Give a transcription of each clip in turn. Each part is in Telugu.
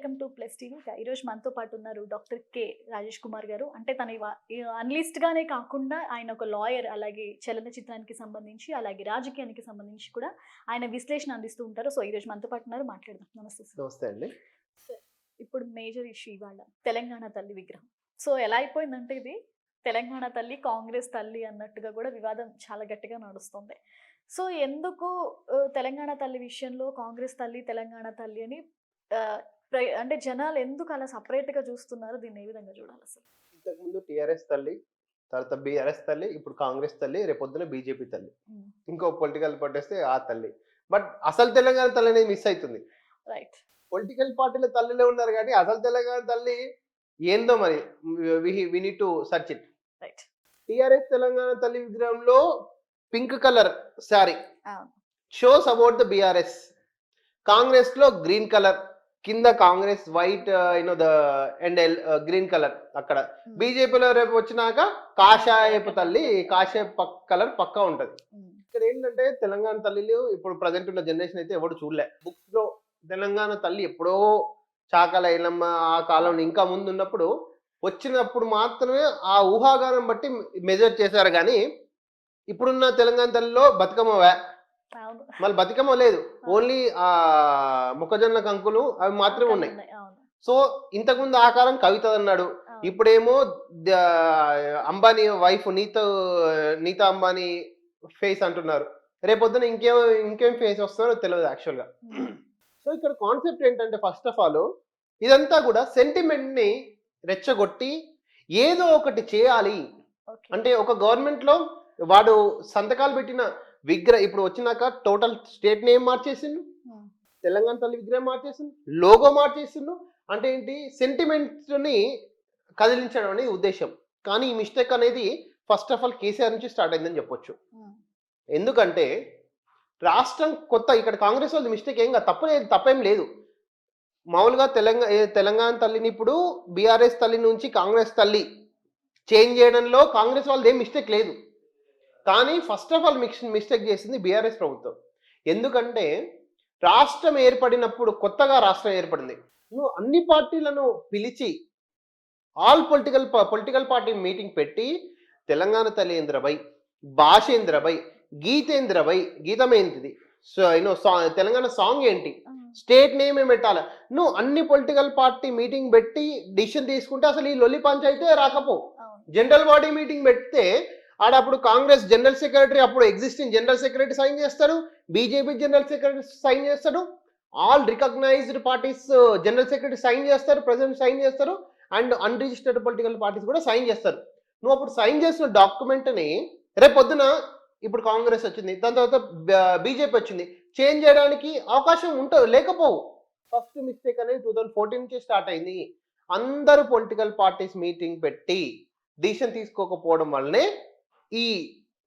Welcome to plus TV. ఈరోజు మనతో పాటు ఉన్నారు డాక్టర్ కె. రాజేష్ కుమార్ గారు. అంటే తన అనలిస్ట్ గానే కాకుండా ఆయన ఒక లాయర్ అలాగే చలనచిత్రానికి సంబంధించి అలాగే రాజకీయానికి సంబంధించి కూడా ఆయన విశ్లేషణ అందిస్తూ ఉంటారు. సో ఈరోజు మనతో పాటు ఉన్నారు. మాట్లాడదాం. నమస్తే నమస్తే అండి. ఇప్పుడు మేజర్ ఇష్యూ ఇవాళ తెలంగాణ తల్లి విగ్రహం. సో ఎలా అయిపోయిందంటే ఇది తెలంగాణ తల్లి కాంగ్రెస్ తల్లి అన్నట్టుగా కూడా వివాదం చాలా గట్టిగా నడుస్తుంది. సో ఎందుకు తెలంగాణ తల్లి విషయంలో కాంగ్రెస్ తల్లి తెలంగాణ తల్లి అని అంటే జనాలు ఎందుకు అలా separate గా చూస్తున్నారు? దీన్ని ఏ విధంగా చూడాలి అసలు? ఇంతకుముందు టిఆర్ఎస్ తల్లి తర్వాత బీఆర్ఎస్ తల్లి ఇప్పుడు కాంగ్రెస్ తల్లి రేపొద్దున బీజేపీ తల్లి. ఇంకో పొలిటికల్ పార్టీ వస్తే ఆ తల్లి. బట్ అసలు తెలంగాణ తల్లి అనేది మిస్ అవుతుంది రైట్. పొలిటికల్ పార్టీల తల్లిలో ఉన్నారు కానీ అసలు తెలంగాణ తల్లి ఏందో మరి? We need to search it right. TRS Telangana తల్లి విగ్రహంలో పింక్ కలర్ అవును షోస్ అబౌట్ ద బీఆర్ఎస్ కాంగ్రెస్లో గ్రీన్ కలర్. కింద Congress white you know the and green colour అక్కడ. బీజేపీలో రేపు వచ్చినాక కాషాయపు తల్లి కాషాయపు కలర్ పక్కా ఉంటది. ఇక్కడ ఏంటంటే తెలంగాణ తల్లిలు ఇప్పుడు ప్రజెంట్ ఉన్న జనరేషన్ అయితే ఎవడు చూడలే. బుక్స్లో తెలంగాణ తల్లి ఎప్పుడో చాకల ఐలమ్మ ఆ కాలం ఇంకా ముందు ఉన్నప్పుడు వచ్చినప్పుడు మాత్రమే ఆ ఊహాగానం బట్టి మెజర్ చేశారు కానీ ఇప్పుడున్న తెలంగాణ తల్లిలో బతుకమ్మ మళ్ళీ బతుకమ్మ లేదు. ఓన్లీ ఆ మొక్కజొన్న కంకులు అవి మాత్రమే ఉన్నాయి. సో ఇంతకుముందు ఆకారం కవిత అన్నాడు. ఇప్పుడేమో అంబానీ వైఫ్ నీత నీతా అంబానీ ఫేస్ అంటున్నారు. రేపొద్దున ఇంకేం ఇంకేం ఫేస్ వస్తుందో తెలియదు యాక్చువల్గా. సో ఇక్కడ కాన్సెప్ట్ ఏంటంటే ఫస్ట్ ఆఫ్ ఆల్ ఇదంతా కూడా సెంటిమెంట్ని రెచ్చగొట్టి ఏదో ఒకటి చేయాలి. అంటే ఒక గవర్నమెంట్లో వాడు సంతకాలు పెట్టిన విగ్రహ ఇప్పుడు వచ్చినాక టోటల్ స్టేట్ నేమ్ మార్చేసిండు. తెలంగాణ తల్లి విగ్రహం మార్చేసిండు లోగో మార్చేసిండు అంటే ఏంటి? సెంటిమెంట్ని కదిలించడం అనేది ఉద్దేశం. కానీ ఈ మిస్టేక్ అనేది ఫస్ట్ ఆఫ్ ఆల్ కేసీఆర్ నుంచి స్టార్ట్ అయిందని చెప్పొచ్చు. ఎందుకంటే రాష్ట్రం కొత్త ఇక్కడ కాంగ్రెస్ వాళ్ళది మిస్టేక్ ఏం కాదు తప్పలేదు తప్పేం లేదు. మామూలుగా తెలంగాణ తెలంగాణ తల్లిని ఇప్పుడు బీఆర్ఎస్ తల్లి నుంచి కాంగ్రెస్ తల్లి చేంజ్ చేయడంలో కాంగ్రెస్ వాళ్ళది ఏం మిస్టేక్ లేదు. కానీ first of all mix mistake చేసింది బీఆర్ఎస్ ప్రభుత్వం. ఎందుకంటే రాష్ట్రం ఏర్పడినప్పుడు కొత్తగా రాష్ట్రం ఏర్పడింది. నువ్వు అన్ని పార్టీలను పిలిచి all political political party meeting పెట్టి తెలంగాణ తల్లేంద్రబై భాషేంద్రబై గీతేంద్రబై గీతం ఏంటిది so you know Telangana song ఏంటి. స్టేట్ నేమ్ ఏం పెట్టాలి? నువ్వు అన్ని పొలిటికల్ పార్టీ మీటింగ్ పెట్టి డిసిషన్ తీసుకుంటే అసలు ఈ లొల్లి పంచాయితే రాకపో. జనరల్ బాడీ మీటింగ్ పెడితే ఆడ అప్పుడు కాంగ్రెస్ జనరల్ సెక్రటరీ అప్పుడు ఎగ్జిస్టింగ్ జనరల్ సెక్రటరీ సైన్ చేస్తాడు బీజేపీ జనరల్ సెక్రటరీ సైన్ చేస్తాడు all recognised parties general secretary sign చేస్తారు ప్రెసిడెంట్ సైన్ చేస్తారు అండ్ అన్రిజిస్టర్డ్ పొలిటికల్ పార్టీస్ కూడా సైన్ చేస్తారు. నువ్వు అప్పుడు సైన్ చేసిన డాక్యుమెంట్ని రేపు పొద్దున ఇప్పుడు కాంగ్రెస్ వచ్చింది దాని తర్వాత uh, బీజేపీ వచ్చింది చేంజ్ చేయడానికి అవకాశం ఉంటుంది లేకపోవు. ఫస్ట్ మిస్టేక్ అనేది టూ థౌజండ్ ఫోర్టీన్ నుంచి స్టార్ట్ అయింది. అందరూ పొలిటికల్ పార్టీస్ మీటింగ్ పెట్టి డిసిషన్ తీసుకోకపోవడం వల్లనే ఈ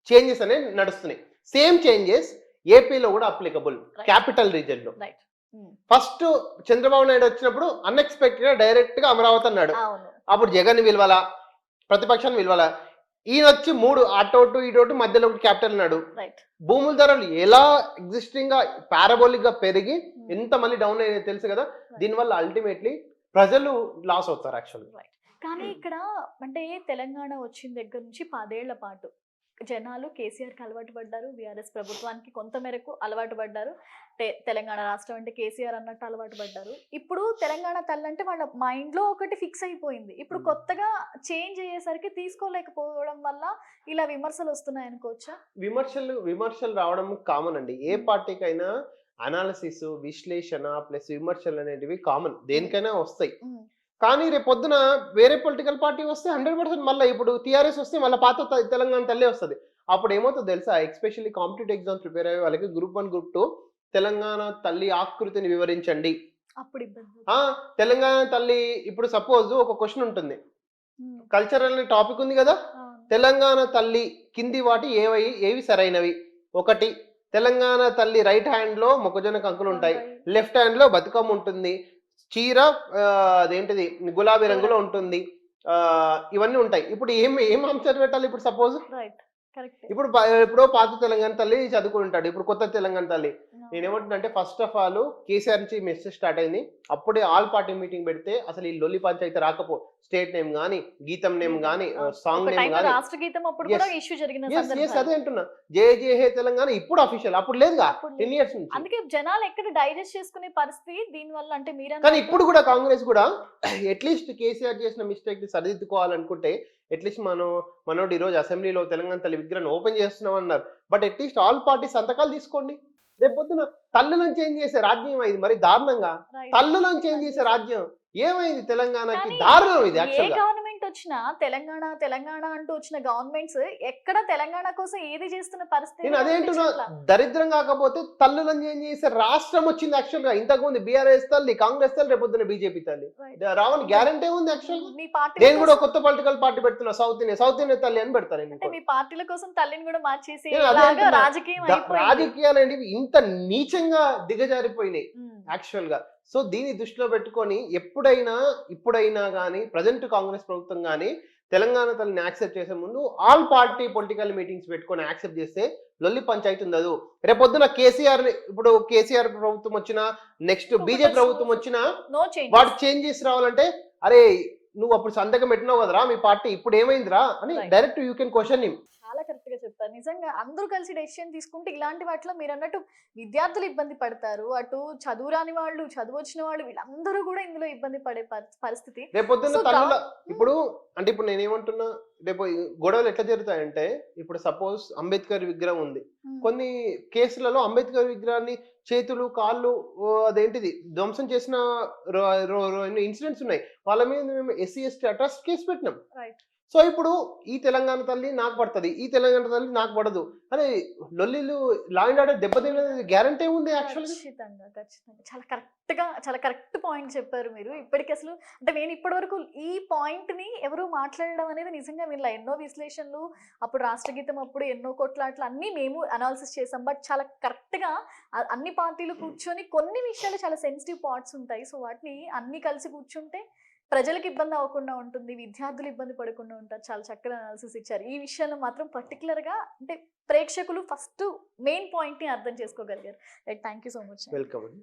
చేంజెస్ అనేవి నడుస్తున్నాయి. సేమ్ చేంజెస్ ఏపీలో కూడా అప్లికబుల్. క్యాపిటల్ రీజన్లో. ఫస్ట్ చంద్రబాబు నాయుడు వచ్చినప్పుడు అన్ఎక్స్పెక్టెడ్గా డైరెక్ట్గా అమరావతి అన్నాడు. అప్పుడు జగన్ విలువల ప్రతిపక్షాన్ని విలువల ఈయన వచ్చి మూడు అటోటు ఇటోటు మధ్యలో ఒకటి క్యాపిటల్ అన్నాడు. భూముల ధరలు ఎలా ఎగ్జిస్టింగ్గా పారాబోలిక్గా పెరిగి ఎంత మళ్ళీ డౌన్ అయ్యేది తెలుసు కదా? దీనివల్ల అల్టిమేట్లీ ప్రజలు లాస్ అవుతారు యాక్చువల్లీ కానీ ఇక్కడ అంటే తెలంగాణ వచ్చిన దగ్గర నుంచి పదేళ్ళ పాటు జనాలు కేసీఆర్కి అలవాటు పడ్డారు బీఆర్ఎస్ ప్రభుత్వానికి కొంత మేరకు అలవాటు పడ్డారు తెలంగాణ రాష్ట్రం అంటే కేసీఆర్ అన్నట్టు అలవాటు పడ్డారు. ఇప్పుడు తెలంగాణ తల్లి అంటే వాళ్ళ మైండ్లో ఒకటి ఫిక్స్ అయిపోయింది. ఇప్పుడు. కొత్తగా చేంజ్ అయ్యేసరికి తీసుకోలేకపోవడం వల్ల ఇలా విమర్శలు వస్తున్నాయి అనుకోవచ్చా? విమర్శలు విమర్శలు రావడం కామన్ అండి. ఏ పార్టీకైనా అనాలిసిస్ విశ్లేషణ ప్లస్ విమర్శలు అనేటివి కామన్. దేనికైనా వస్తాయి. కానీ రేపు పొద్దున వేరే పొలిటికల్ పార్టీ వస్తే హండ్రెడ్ పర్సెంట్ మళ్ళీ ఇప్పుడు టీఆర్ఎస్ వస్తే మళ్ళీ పాత తెలంగాణ తల్లే వస్తుంది. అప్పుడు ఏమవుతుందో తెలుసా? ఎస్పెషల్లీ కాంపిటేటివ్ ఎగ్జామ్స్ ప్రిపేర్ అయ్యే వాళ్ళకి group one group two Telangana తల్లి ఆకృతిని వివరించండి. అప్పుడు తెలంగాణ తల్లి ఇప్పుడు సపోజ్ ఒక క్వశ్చన్ ఉంటుంది. కల్చరల్ అనే టాపిక్ ఉంది కదా. తెలంగాణ తల్లి కింది వాటి ఏవై ఏవి సరైనవి? ఒకటి తెలంగాణ తల్లి రైట్ హ్యాండ్లో మొక్కజొన్న కంకులు ఉంటాయి. లెఫ్ట్ హ్యాండ్లో బతుకమ్మ ఉంటుంది. చీర అదేంటిది గులాబీ రంగులో ఉంటుంది. ఆ, ఇవన్నీ ఉంటాయి. ఇప్పుడు ఏం ఏం ఆన్సర్ పెట్టాలి ఇప్పుడు సపోజ్ రైట్ ఇప్పుడు ఎప్పుడో పాత తెలంగాణ తల్లి చదువుకుంటాడు ఇప్పుడు కొత్త తెలంగాణ తల్లి. నేనేమంటున్నా ఫస్ట్ ఆఫ్ ఆల్ కేసీఆర్ నుంచి మెసేజ్ స్టార్ట్ అయింది. అప్పుడే ఆల్ పార్టీ మీటింగ్ పెడితే అసలు ఈ లొల్లి పంచాయతీ రాకపో స్టేట్ నేమ్ గానీ గీతం నేమ్ గానీ సాంగ్ నేమ్ గానీ రాష్ట్ర గీతం అప్పుడు. కూడా ఇష్యూ జరిగిన. అదే అంటున్నా. జే జే హే తెలంగాణ ఇప్పుడు అఫీషియల్ అప్పుడు లేదుగా టెన్ ఇయర్స్ నుంచి. అందుకే జనాలు ఎక్కడ డైజెస్ట్ చేసుకునే పరిస్థితి దీని వల్ల అంటే మీరు కానీ ఇప్పుడు కూడా కాంగ్రెస్ కూడా అట్లీస్ట్ కేసీఆర్ చేసిన మిస్టేక్ని సరిదిద్దుకోవాలనుకుంటే అట్లీస్ట్ మనం మనోడు ఈరోజు అసెంబ్లీలో తెలంగాణ తల్లి విగ్రహం ఓపెన్ చేస్తున్నాం అన్నారు బట్ అట్లీస్ట్ ఆల్ పార్టీ సంతకాలు తీసుకోండి. రేపు పొద్దున తల్లులను చేంజ్ చేసే రాజ్యం అయింది. మరి దారుణంగా తల్లులను చేంజ్ చేసే రాజ్యం ఏమైంది తెలంగాణకి? దారుణం ఇది ఏ యాక్చువల్గా గవర్నమెంట్ వచ్చినా తెలంగాణ తెలంగాణ అంటూ వచ్చిన గవర్నమెంట్స్ ఎక్కడ తెలంగాణ కోసం ఏది చేస్తున్న పరిస్థితి నేను. దరిద్రం కాకపోతే తల్లులను చేంజ్ చేసే రాష్ట్రం వచ్చింది యాక్చువల్గా ఇంతకు ముందు బీఆర్ఎస్ తల్లి కాంగ్రెస్ తల్లి రేపు బీజేపీ తల్లి. రావని గ్యారంటీ ఉంది యాక్చువల్ మీ పార్టీ నేను కూడా కొత్త పొలిటికల్ పార్టీ పెడుతున్నా సౌత్ ఇండియా సౌత్ ఇండియా తల్లి అని పెడతాను అంటే మీ పార్టీల కోసం తల్లిని కూడా మార్చేసి. రాజకీయం రాజకీయాలు అనేవి ఇంత నీచంగా దిగజారిపోయినాయి. యాక్చువల్గా సో దీన్ని దృష్టిలో పెట్టుకొని ఎప్పుడైనా ఇప్పుడైనా కానీ ప్రజెంట్ కాంగ్రెస్ ప్రభుత్వం కానీ తెలంగాణ తల్లిని యాక్సెప్ట్ చేసే ముందు ఆల్ పార్టీ పొలిటికల్ మీటింగ్స్ పెట్టుకొని యాక్సెప్ట్ చేస్తే లొల్లి పంచాయతీ ఉండదు రేపొద్దున కేసీఆర్ ఇప్పుడు కేసీఆర్ ప్రభుత్వం వచ్చినా నెక్స్ట్ బీజేపీ ప్రభుత్వం వచ్చినా నో చేంజ్ వాడు చేంజ్ చేసి రావాలంటే అరే నువ్వు అప్పుడు సంతకం పెట్టినావు కదరా మీ పార్టీ ఇప్పుడు ఏమైందిరా అని. Direct you can question him. చాలా కరెక్ట్గా చెప్పారు. నిజంగా అందరూ కలిసి డెసిషన్ తీసుకుంటే ఇలాంటి వాటిలో మీరు అన్నట్టు విద్యార్థులు ఇబ్బంది పడతారు. అటు చదువు రాని వాళ్ళు చదువు వచ్చిన వాళ్ళు వీళ్ళందరూ కూడా ఇందులో ఇబ్బంది పడే పరి- పరిస్థితి. రేపొద్దున గా- ఇప్పుడు అంటే ఇప్పుడు నేనేమంటున్నా రేపు గొడవలు ఎట్లా జరుగుతాయంటే ఇప్పుడు సపోజ్ అంబేద్కర్ విగ్రహం ఉంది. కొన్ని కేసులలో అంబేద్కర్ విగ్రహాన్ని చేతులు కాళ్ళు అదేంటిది ధ్వంసం చేసిన ఇన్సిడెంట్స్ ఉన్నాయి. వాళ్ళ మీద మేము ఎస్సీ ఎస్టీ అట్రస్ట్ కేసు పెట్టినాం. సో ఇప్పుడు ఈ తెలంగాణ తల్లి నాకు పడుతుంది ఈ తెలంగాణ తల్లి నాకు పడదు. అరే లొల్లిలు లా అండ్ ఆర్డర్ దెబ్బతిన్నది గ్యారంటీ ఉంది యాక్చువల్గా ఖచ్చితంగా ఖచ్చితంగా. చాలా కరెక్ట్గా చాలా కరెక్ట్ పాయింట్ చెప్పారు మీరు. ఇప్పటికి అసలు అంటే నేను ఇప్పటి వరకు ఈ పాయింట్ని ఎవరు మాట్లాడడం అనేది నిజంగా మీరు ఎన్నో విశ్లేషణలు అప్పుడు రాష్ట్రగీతం అప్పుడు ఎన్నో కొట్లాట్లు అన్ని మేము అనాలిసిస్ చేసాం. బట్ చాలా కరెక్ట్గా అన్ని పార్టీలు కూర్చొని కొన్ని విషయాలు చాలా సెన్సిటివ్ పార్ట్స్ ఉంటాయి. సో వాటిని అన్ని కలిసి కూర్చుంటే ప్రజలకు ఇబ్బంది అవ్వకుండా ఉంటుంది విద్యార్థులు ఇబ్బంది పడకుండా ఉంటారు చాలా చక్కగా అనాలిసిస్ ఇచ్చారు. ఈ విషయంలో మాత్రం particular గా అంటే ప్రేక్షకులు ఫస్ట్ మెయిన్ పాయింట్ని అర్థం చేసుకోగలిగారు. Right thank you so much welcome అండి.